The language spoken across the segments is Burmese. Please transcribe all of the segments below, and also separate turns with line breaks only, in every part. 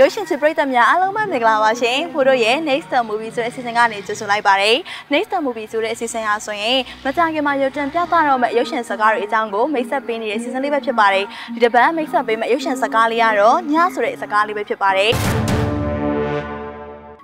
ရုပ်ရှင်ချစ်ပရိသတ်များအားလုံးပဲမင်္ဂလာပါရှင်ဖိုးတို့ရဲ့ Next Star Movie ဆိုတဲ့အစီအစဉ်ကနေကြိုဆိုလိုက်ပါတယ် Next Star Movie ဆိုတဲ့အစီအစဉ်ဟာဆိုရင်မကြာခင်မှာရုပ်တင်ပြသတော့မယ့်ရုပ်ရှင်ဇာတ်ကားတွေအကြောင်းကိုမိတ်ဆက်ပေးနေတဲ့အစီအစဉ်လေးပဲဖြစ်ပါတယ်ဒီတစ်ပတ်မိတ်ဆက်ပေးမယ့်ရုပ်ရှင်ဇာတ်ကားလေးကတော့ညဆိုတဲ့ဇာတ်ကားလေးပဲဖြစ်ပါတယ်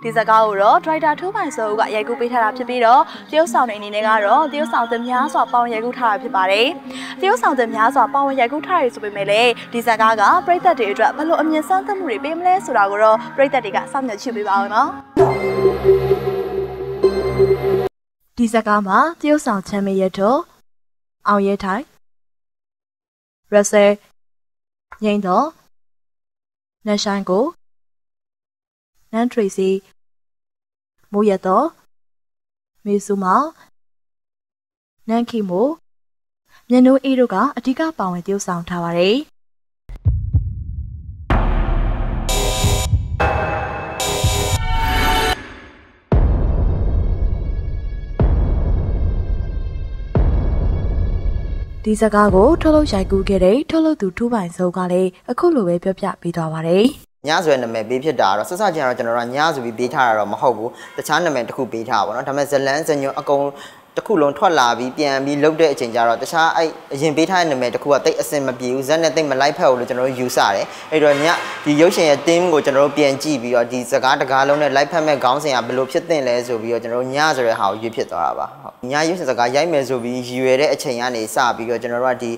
ဒီဇာတ်ကားကိုတော့ Driver ထိုးပိုင်စောဦးကရိုက်ကူးပေးထားတာဖြစ်ပြီးတော့တရုတ်ဆောင်တွေအနေနဲ့ကတော့တရုတ်ဆောင်သများစွာပေါဝင်ရိုက်ကူးထားတာဖြစ်ပါတယ်။တရုတ်ဆောင်သများစွာပေါဝင်ရိုက်ကူးထားရဆိုပေမဲ့လည်းဒီဇာတ်ကားကပရိသတ်တွေအတွက်ဘယ်လိုအမြင်ဆန်းသတ်မှုတွေပေးမလဲဆိုတာကိုတော့ပရိသတ်တွေကစောင့်မျှော်ကြည့်ပေးပါဦးနော်။ဒီဇာတ်ကားမှာတရုတ်ဆောင်ချမ်းမေရတော့အောင်ရဲထိုင်ရဆယ်ငိမ့်တော့နန်ဆိုင်ကို နန်ထရီစီမိုးရတော့မေဆူမောင်နန်ခီမိုမျက်နှိုးအေးတို့ကအဓိကပါဝင်တရုပ်ဆောင်ထားပါတယ်ဒီစကားကိုထုတ်လုပ်ရိုက်ကူးခဲ့တဲ့ထုတ်လုပ်သူထူးပိုင်စိုးကလည်းအခုလိုပဲပြောပြပေးသွားပါတယ်
ညဆိုတဲ့နာမည်ပေးဖြစ်တာကတော့ဆက်စချင်းကတော့ကျွန်တော်တို့ကညဆိုပြီးပေးထားတာတော့မဟုတ်ဘူးတခြားနာမည်တစ်ခုပေးထားပါတော့ဒါပေမဲ့ဇလန်းဇညွန်အကုန်တစ်ခုလုံးထွက်လာပြီးပြန်ပြီးလုတ်တဲ့အချိန်ကျတော့တခြားအဲ့အရင်ပေးထားတဲ့နာမည်တစ်ခုကတိတ်အစင်မပြေဘူးဇက်နဲ့တိတ်မလိုက်ဖက်ဘူးလို့ကျွန်တော်တို့ယူဆတယ်အဲ့တော့ညဒီရုပ်ရှင်ရဲ့ theme ကိုကျွန်တော်တို့ပြန်ကြည့်ပြီးတော့ဒီစကားတကားလုံးနဲ့လိုက်ဖက်မဲ့ခေါင်းစဉ်ကဘယ်လိုဖြစ်သင့်လဲဆိုပြီးတော့ကျွန်တော်တို့ညဆိုတဲ့ဟာကိုရွေးဖြစ်သွားတာပါဟုတ်ညရုပ်ရှင်စကားရိုက်မယ်ဆိုပြီးရည်ရွယ်တဲ့အချိန်ကနေစပြီးတော့ကျွန်တော်တို့ကဒီ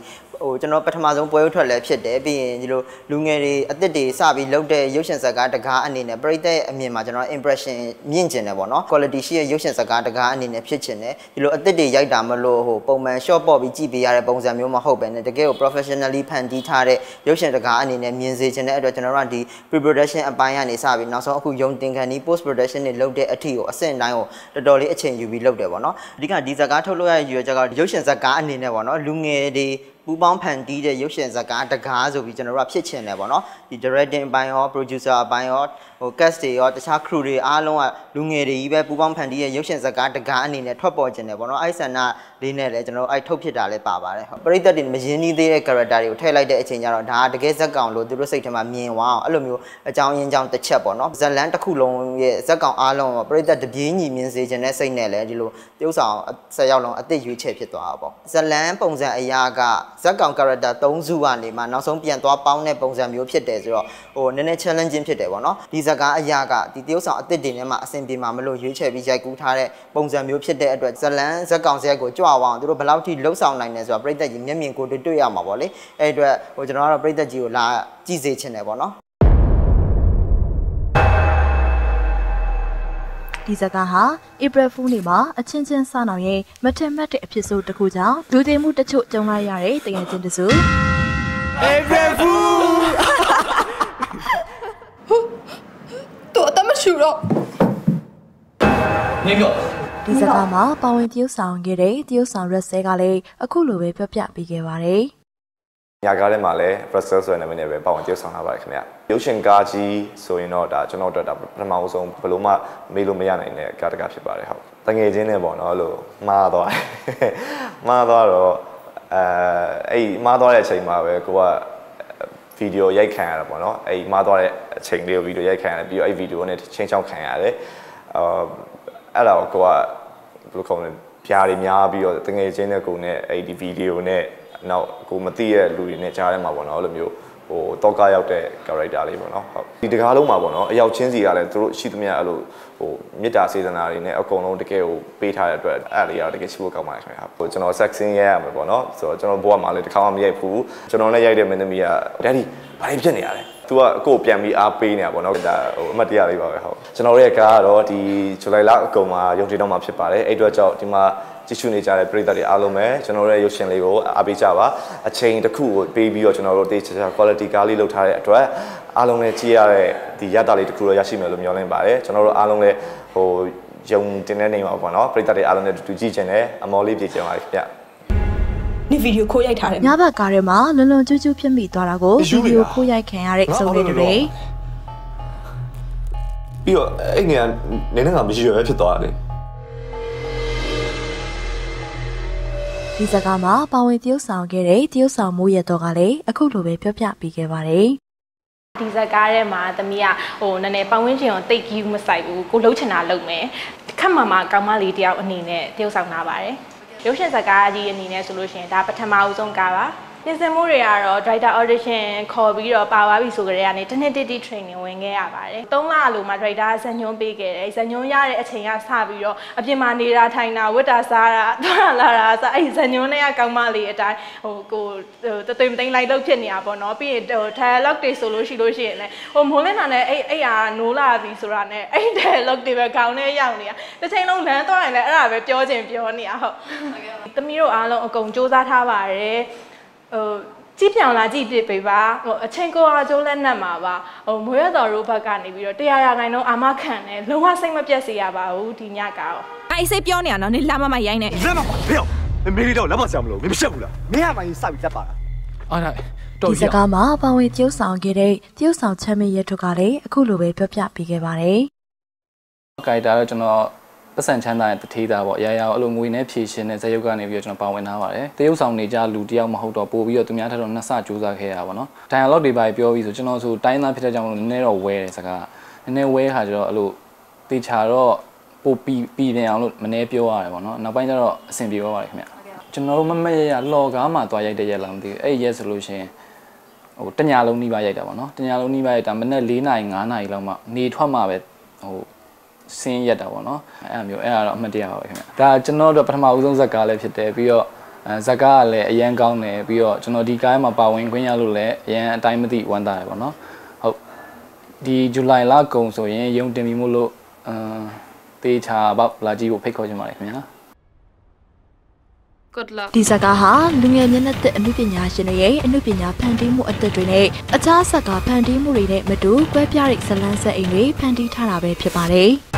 ဟိုကျွန်တော်ပထမဆုံးပွဲဥထွက်လည်းဖြစ်တယ်ပြီးရင်ဒီလိုလူငယ်တွေအစ်စ်တွေစပြီးလုပ်တဲ့ရုပ်ရှင်ဇာတ်ကားတကားအနေနဲ့ပရိသတ်အမြင်မှာကျွန်တော် impression မြင့်ကျင်တယ်ပေါ့နော် quality ရှိတဲ့ရုပ်ရှင်ဇာတ်ကားတကားအနေနဲ့ဖြစ်ကျင်တယ်ဒီလိုအစ်စ်တွေရိုက်တာမလို့ဟိုပုံမှန် short ပေါ့ပြီးကြည့်ပေးရတဲ့ပုံစံမျိုးမဟုတ်ပဲねတကယ်ကို professionally ဖန်တီးထားတဲ့ရုပ်ရှင်တကားအနေနဲ့မြင်စေချင်တဲ့အတွက်ကျွန်တော်တို့ကဒီ pre production အပိုင်းကနေစပြီးနောက်ဆုံးအခုယုံတင်ခံဒီ post production တွေလုပ်တဲ့အထိကိုအဆင့်တိုင်းကိုတော်တော်လေးအချိန်ယူပြီးလုပ်တယ်ပေါ့နော်အဓိကဒီဇာတ်ကားထုတ်လို့ရတဲ့ရည်ရွယ်ချက်ကရုပ်ရှင်ဇာတ်ကားအနေနဲ့ပေါ့နော်လူငယ်တွေ ပူပေါင်းဖန်တီးတဲ့ရုပ်ရှင်ဇာတ်ကားတကားဆိုပြီးကျွန်တော်တို့ကဖြစ်ချင်တယ်ပေါ့နော်ဒီ directing အပိုင်းရော producer အပိုင်းရောဟို cast တွေရောတခြား crew တွေအားလုံးကလူငယ်တွေကြီးပဲပူပေါင်းဖန်တီးတဲ့ရုပ်ရှင်ဇာတ်ကားတကားအနေနဲ့ထွက်ပေါ်ကျင်တယ်ပေါ့နော်အဲ့ဆန္ဒလေးနဲ့လည်းကျွန်တော်တို့အဲ့ထုတ်ဖြစ်တာလည်းပါပါတယ်ဟုတ်ပရိသတ်တွေမရင်းနှီးသေးတဲ့ character တွေကိုထည့်လိုက်တဲ့အချိန်ကျတော့ဒါကတကယ်ဇက်ကောင်လို့သူတို့စိတ်ထဲမှာမြင်သွားအောင်အဲ့လိုမျိုးအကြောင်းရင်းကြောင်းတစ်ချက်ပေါ့နော်ဇလန်တစ်ခုလုံးရဲ့ဇက်ကောင်အားလုံးပရိသတ်တပြေးညီမြင်စေခြင်းနဲ့စိတ်နဲ့လည်းဒီလိုတရုပ်ဆောင်ဆက်ရောက်လုံးအသစ်ရွေးချယ်ဖြစ်သွားတာပေါ့ဇလန်ပုံစံအရာကဇက်ကောင် character 3စုကနေမှနောက်ဆုံးပြန်သွားပေါင်းတဲ့ပုံစံမျိုးဖြစ်တယ်ဆိုတော့ဟိုနည်းနည်း challenging ဖြစ်တယ်ပေါ့နော်ဒီဇက်ကားအရာကဒီတရုပ်ဆောင်အသစ်တွေနဲ့မှအဆင်ပြေမှာမလို့ရွေးချယ်ပြီးရိုက်ကူးထားတဲ့ပုံစံမျိုးဖြစ်တဲ့အတွက်ဇလန်ဇက်ကောင်ဇက်ကိုကြွအောင်သူတို့ဘယ်လောက်ထိလှုပ်ဆောင်နိုင်လဲဆိုတာပြည်သက်ကြီးမျက်မြင်ကိုယ်တွေ့ရမှာပေါ့လေအဲ့အတွက်ဟိုကျွန်တော်ကတော့ပြည်သက်ကြီးကိုလာကြည့်စေချင်တယ်ပေါ့နော်
ဒီဇာတ်ကားဟာ April Fool နေ့မှာအချင်းချင်းစနောင်ရဲ့မထင်မှတ်တဲ့အဖြစ်ဆိုတစ်ခုကြောင့်လူသိမှုတချို့ကြုံလိုက်ရတဲ့တကယ်ချင်းတစု
April Fool
တော့အတမရှိတော့
နေကော
ဒီစကားမှာပါဝင်တရုပ်ဆောင်ခဲ့တဲ့တရုပ်ဆောင်ရက်ဆဲကလည်းအခုလိုပဲပြောပြပေးခဲ့ပါတယ်။
ညာကားထဲမှာလည်း Russell ဆိုတဲ့နာမည်နဲ့ပဲပါဝင်တရုပ်ဆောင်လာပါတယ်ခင်ဗျ။ရုပ်ရှင်ကားကြီးဆိုရင်တော့ဒါကျွန်တော်တို့ဒါပထမအဆုံးဘယ်လိုမှမေးလို့မရနိုင်တဲ့ကားတစ်ကားဖြစ်ပါတယ်ဟုတ်။တငယ်ချင်းနဲ့ပေါ့နော်အဲ့လိုမှားသွား။မှားသွားတော့အဲအဲ့မှားသွားတဲ့အချိန်မှာပဲကိုကဗီဒီယိုရိုက်ခံရတာပေါ့နော်အဲ့မှားသွားတဲ့အချိန်လေးကိုဗီဒီယိုရိုက်ခံရတယ်ပြီးတော့အဲ့ဗီဒီယိုနဲ့ချင်းချောင်းခံရတယ်အာအဲ့ဒါကိုကဘယ်လိုခေါ်မလဲပြားတွေများပြီးတော့တငယ်ချင်းတဲ့ကိုနဲ့အဲ့ဒီဗီဒီယိုနဲ့ နောက်ကိုမသိတဲ့လူတွေနဲ့ကြားထဲမှာပေါ့နော်အဲ့လိုမျိုးဟိုတော့ကရောက်တဲ့ character လေးပေါ့နော်ဟုတ်ဒီတကားလုံးမှာပေါ့နော်အရောက်ချင်းစီကလည်းသူတို့ရှိသမျှအဲ့လိုဟိုမေတ္တာစေတနာတွေနဲ့အကုန်လုံးတကယ်ကိုပေးထားတဲ့အတွက်အဲ့လေးကတော့တကယ်ရှိဖို့ကောင်းပါတယ်ခင်ဗျာဟိုကျွန်တော် section ရဲရမှာပေါ့နော်ဆိုတော့ကျွန်တော်ဘဝမှာလည်းတစ်ခါမှမရိုက်ဘူးကျွန်တော်လည်းရိုက်တဲ့မင်းသမီးက daddy ဘာတွေဖြစ်နေရလဲသူကကိုယ်ပြန်ပြီးအားပေးနေတာပေါ့နော်ဒါဟိုအမှတ်တရလေးပါပဲဟုတ်ကျွန်တော်ရဲ့ကားကတော့ဒီဇူလိုင်လအကုန်မှာရုံတင်တော့မှာဖြစ်ပါတယ်အဲ့အတွက်ကြောင့်ဒီမှာ ကြည့်ရှုနေကြတဲ့ပရိသတ်တွေအားလုံးပဲကျွန်တော်တို့ရဲ့ရုပ်ရှင်လေးကိုအားပေးကြပါအချိန်တစ်ခုကိုပေးပြီးတော့ကျွန်တော်တို့တေးချာချာ quality ကားလေးလုပ်ထားတဲ့အတွက်အားလုံးလည်းကြည့်ရတဲ့ဒီရတာလေးတစ်ခုတော့ရရှိမယ်လို့မျှော်လင့်ပါတယ်ကျွန်တော်တို့အားလုံးလည်းဟိုယုံတင်တဲ့နေမှာပေါ့နော်ပရိသတ်တွေအားလုံးနဲ့တူကြည့်ချင်တယ်အမော်လေးပြည့်ချင်ပါတယ်ခင်ဗျ
နေဗီဒီယိုခိုးရိုက်ထားတယ်
ညဘက်ကားထဲမှာလွန်လွန်ကျူးကျူးဖြစ်မိသွားတာကိုဗီဒီယိုခိုးရိုက်ခံရတဲ့အစုံလေးတွေ
ပြီးတော့အဲ့ငယ်ကနေနေကမရှိရပဲဖြစ်သွားတယ်
ဒီစကားမှာပါဝင်တရုပ်ဆောင်ခဲ့တဲ့တရုပ်ဆောင်မိုးရတော့ကလည်းအခုလိုပဲပြောပြပေးခဲ့ပါတယ်
ဒီဇက်ကားထဲမှာသမီးကဟိုနည်းနည်းပတ်ဝန်းကျင်ကိုတိတ်ကြီးမဆိုင်ဘူးကိုလှုပ်ချင်တာလုပ်မယ်ခက်မှမှကောင်းမလေးတယောက်အနေနဲ့တယောက်ဆောင်လာပါတယ်ရုပ်ရှင်ဇက်ကားကြီးအနေနဲ့ဆိုလို့ရှိရင်ဒါပထမဦးဆုံးကားပါ ပြင်ဆင်မှုတွေကတော့ director audition ခေါ်ပြီးတော့ပါသွားပြီဆိုကြတဲ့ကနေတစ်နှစ်တိတိ training ဝင်ခဲ့ရပါတယ်။၃လအလိုမှာ director ဇညွှန်းပေးခဲ့တယ်။ဇညွှန်းရတဲ့အချိန်ကစပြီးတော့အပြင်မှာနေတာထိုင်တာဝတ်တာစားတာသွားလာတာစအဲ့ဇညွှန်းတွေကကောင်းမလေးအတိုင်းဟိုကိုဟိုတသွေးမသိမ်းလိုက်လို့ဖြစ်နေတာပေါ့နော်။ပြီးရင်ဟို dialogue တွေဆိုလို့ရှိလို့ရှိရင်လည်းဟိုမိုးလင်းတာနဲ့အဲ့အဲ့ဟာနိုးလာပြီဆိုတာနဲ့အဲ့ dialogue တွေပဲခေါင်းထဲရောက်နေတာ။တစ်ချိန်လုံးလမ်းသွားရင်လည်းအဲ့ဒါပဲပြောချင်ပြောနေတာဟုတ်။သမီးတို့အားလုံးအကုန်စူးစမ်းထားပါတယ်။ ဟိုကြည့်ပြောင်လာကြည့်ပြစ်ပေးပါဟိုအချိန်ကိုအားကျိုးလက်နက်မှာပါဟိုမွေးရတော်ရိုးဘက်ကနေပြီးတော့တရားရဂိုင်းတော့အာမခံတယ်လုံးဝစိတ်မပြတ်စေရပါဘူးဒီညကတော့
အဲ့စိတ်ပြောနေရနော်နေလာမမရိုင်းနေ
လက်မပါဖေရောမေးလေးတော့လက်မဆရာမလို့မင်းမရှက်ဘူးလားမင်းကမှရင်စပြီးလက်ပါလား
အားဒါတော်
ဒီ
ပြီ
စကားမှာပါဝင်တရုတ်ဆောင်ခဲ့တဲ့တရုတ်ဆောင်ချမ်းမြေရဲထုတ်ကလည်းအခုလိုပဲပြောပြပေးခဲ့ပါတယ်
ကြိုက်တာတော့ကျွန်တော် ပတ်စံချမ်းသာတဲ့တထေးသားပေါ့အရာရာအဲ့လိုငွေနဲ့ဖြည့်ရှင်တဲ့ဇယုတ်ကနေပြီးတော့ကျွန်တော်ပါဝင်ထားပါတယ်တရုတ်ဆောင်နေကြလူတယောက်မဟုတ်တော့ပို့ပြီးတော့သူများထက်တော့နှစ်ဆစူးစမ်းခဲ့ရပါတော့ dialogue တွေပါပြောပြီးဆိုကျွန်တော်ဆိုတိုင်းသားဖြစ်တဲ့ကြောင့်မလို့နည်းနည်းတော့ဝဲတယ်စကားနည်းနည်းဝဲခါကျတော့အဲ့လိုတေချာတော့ပို့ပြီးပြီးပြန်အောင်လို့မနှဲပြောရတယ်ပေါ့နော်နောက်ပိုင်းကျတော့အဆင်ပြေသွားပါတယ်ခင်ဗျကျွန်တော်တို့မမရရလော်ကားမှာသွားရိုက်တဲ့ရက်လားမသိဘူးအဲ့ရက်ဆိုလို့ရှိရင်ဟိုတညာလုံးနှီးပါရိုက်တာပေါ့နော်တညာလုံးနှီးပါရိုက်တာမနေ့၄နာရီ၅နာရီလောက်မှနေထွက်မှပဲဟို ဆင်းရက်တာပေါ့နော်အဲ့အမျိုးအဲ့ဒါတော့အမှတ်တရပါပဲခင်ဗျဒါကျွန်တော်တို့ပထမဦးဆုံးဇက်ကားလည်းဖြစ်တယ်ပြီးတော့အဲဇက်ကားကလည်းအရန်ကောင်းတယ်ပြီးတော့ကျွန်တော်ဒီကားမှာပါဝင်ခွင့်ရလို့လည်းအရန်အတိုင်းမသိဝမ်းသာတယ်ပေါ့နော်ဟုတ်ဒီဇူလိုင်လကုန်ဆိုရင်ရုံတင်ပြီးမို့လို့အမ်တေချာပေါ့လာကြည့်ဖို့ဖိတ်ခေါ်ချင်ပါတယ်ခင်ဗျာ
good luck
ဒီစကားဟာလူငယ်မျက်နှာသစ်အမှုပညာရှင်တွေရဲ့အမှုပညာဖန်တီးမှုအသစ်တွေနဲ့အခြားဆက်ကားဖန်တီးမှုတွေနဲ့မတူကွဲပြားတဲ့ဇလန်းဆက်အိမ်တွေဖန်တီးထားတာပဲဖြစ်ပါတယ်။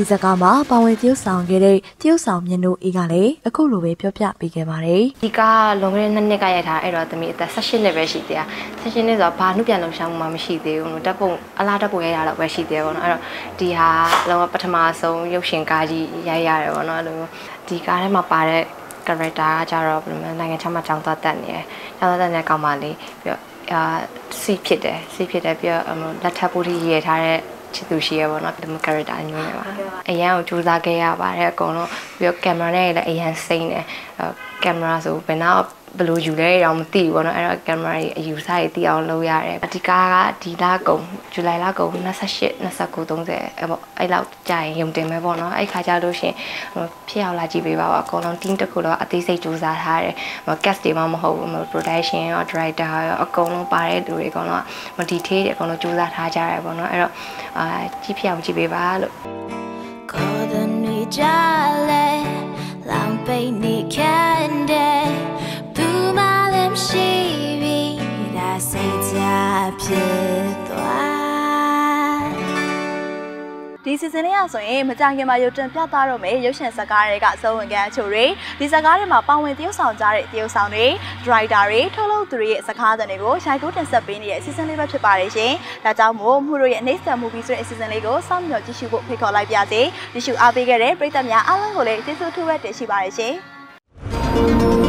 ဒီစကားမှာပါဝင်တရုတ်ဆောင်ခဲ့တဲ့တရုတ်ဆောင်မြင်တို့အေးကလည်းအခုလိုပဲပြောပြပေးခဲ့ပါတယ်။
ဒီကားလွန်ခဲ့တဲ့နှစ်နှစ်ကရိုက်ထားအဲ့တော့သမီးအသက်18နှစ်ပဲရှိသေးတာ18နှစ်ဆိုတော့ဘာနှုတ်ပြန်လုံရှာမှုမှမရှိသေးဘူးလို့တက်ပုံအလားတက်ပုံရိုက်ရတော့ပဲရှိသေးတယ်ပေါ့နော်အဲ့တော့ဒီဟာလောကပထမဆုံးရုပ်ရှင်ကားကြီးရိုက်ရတယ်ပေါ့နော်အဲ့လိုမျိုးဒီကားထဲမှာပါတဲ့ character ကကြတော့ဘယ်လိုလဲနိုင်ငံခြားမှာကြောင်းသွားတက်နေတယ်ကြောင်းသွားတက်နေတဲ့ကောင်မလေးပြီးတော့အာစီဖြစ်တယ်စီဖြစ်တယ်ပြီးတော့အမလက်ထပ်ပိုးထိရေးထားတဲ့ ချစ်သူရှိရပါတော့ဒီမှာ character အညွှန်းနေပါအရန်ကိုစူးစမ်းခဲ့ရပါတယ်အကုန်လုံးပြီးတော့ camera နဲ့လည်းအရန်စိမ့်တယ်အဲကင်မရာဆိုဘယ်နောက်ဘယ်လိုယူလဲတော့မသိဘူးပေါ့နော်အဲ့တော့ကင်မရာကြီးအယူဆကြီးသိအောင်လုပ်ရတယ်အဒီကားကဒီလကုန်ဇူလိုင်လကုန်28 29 30အဲ့ပေါ့အဲ့လောက်ကြာရင်ယုံတင်မယ်ပေါ့နော်အဲ့ခါကျလို့ရှင်ဖြစ်အောင်လာကြည့်ပေးပါပါအကုန်လုံး team တစ်ခုတော့အသေးစိတ်စူးစမ်းထားတယ် cast တွေမှမဟုတ်ဘူး production ရော director ရောအကုန်လုံးပါတဲ့လူတွေအကုန်လုံးမ detail တွေအကုန်လုံးစူးစမ်းထားကြရတယ်ပေါ့နော်အဲ့တော့အာကြည့်ဖြစ်အောင်ကြည့်ပေးပါလို့
ခေါ်တဲ့နေကြ ဖြစ်သွား
ဒီစီဇန်လေးရဆိုရင်မကြခင်မှာရုပ်တင်ပြသတော့မယ်ရုပ်ရှင်ဇာတ်ကားတွေကစုံဝင်ကန်အချို့တွေဒီဇာတ်ကားတွေမှာပါဝင်တရုပ်ဆောင်ကြတဲ့တရုပ်ဆောင်တွေဒရိုက်တာတွေထုတ်လုပ်သူတွေရဲ့စကားသံတွေကိုရိုက်ကူးတင်ဆက်ပေးနေတဲ့အစီအစဉ်လေးပဲဖြစ်ပါတယ်ရှင်။ဒါကြောင့်မို့မှုတို့ရဲ့အနေဆက်မှုပြီးဆိုတဲ့အစီအစဉ်လေးကိုစောင့်မျှော်ကြည့်ရှုဖို့ဖိတ်ခေါ်လိုက်ပါစေ။ကြည့်ရှုအားပေးခဲ့တဲ့ပရိသတ်များအားလုံးကိုလည်းကျေးဇူးထူးပဲတင်ရှိပါတယ်ရှင်။